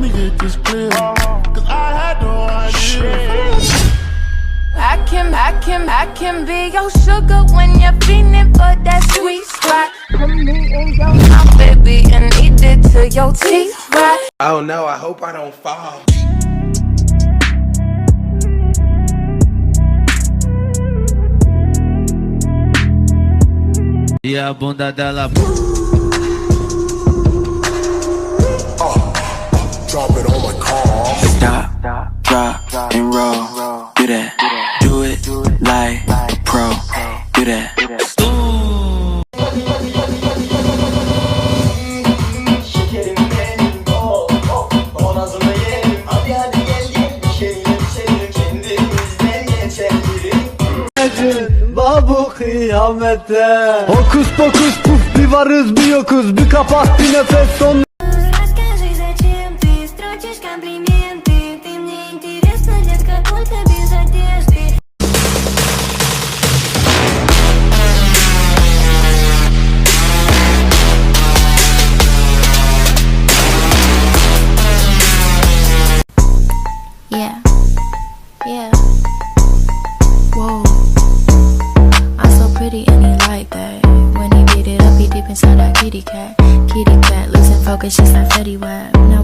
me get this clear. Cause I had no idea. I can, I can, I can be your sugar when you're feeling for that sweet spot. Put me in your mouth, baby, and eat it till your teeth rot. Oh no, I hope I don't fall. E a bunda dela like a pro. Do that. Babu kıyamette Hokus pokus puf bir varız bir yokuz Bir kapat bir nefes son Whoa, I'm so pretty and he like that. When he beat it up, he deep inside that kitty cat. Kitty cat, losing focus just like Fetty Wap. Now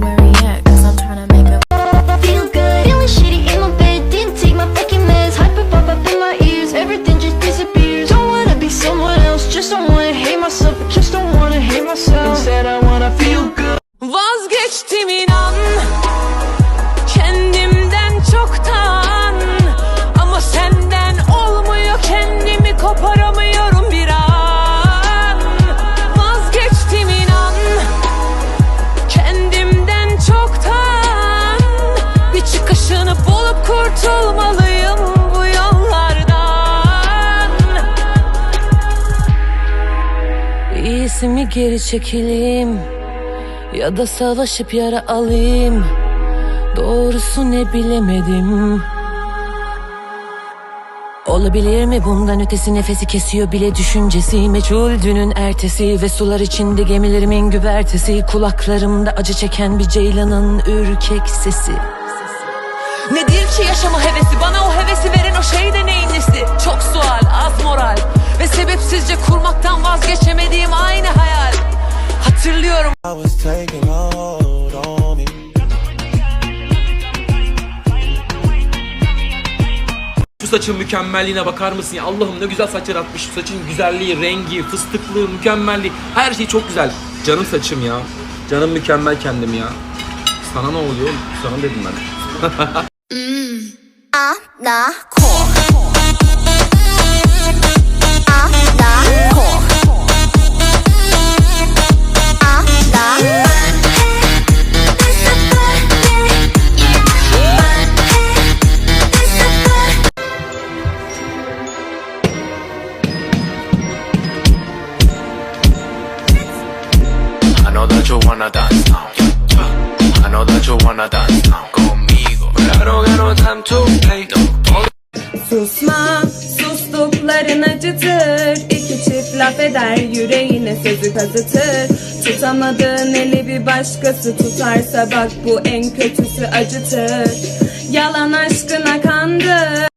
kurtulmalıyım bu yollardan. İyisi mi geri çekileyim? Ya da savaşıp yara alayım? Doğrusu ne bilemedim. Olabilir mi bundan ötesi? Nefesi kesiyor bile düşüncesi. Meçhul dünün ertesi ve sular içinde gemilerimin güvertesi. Kulaklarımda acı çeken bir ceylanın ürkek sesi Nedir ki yaşama hevesi bana o hevesi veren o şey de neyin nesi Çok sual az moral ve sebepsizce kurmaktan vazgeçemediğim aynı hayal Hatırlıyorum I was taking hold on me. Şu saçın mükemmelliğine bakar mısın ya? Allah'ım ne güzel saç yaratmış. Şu saçın güzelliği, rengi, fıstıklığı, mükemmelliği. Her şey çok güzel. Canım saçım ya. Canım mükemmel kendim ya. Sana ne oluyor? Sana dedim ben. I know that you wanna dance now. I know that you wanna dance now. Conmigo. But I don't got no time to play. Susma, sustukların acıtır. İki çift laf eder, yüreğine sözü kazıtır. Tutamadığın eli bir başkası tutarsa bak bu en kötüsü acıtır. Yalan aşkına kandı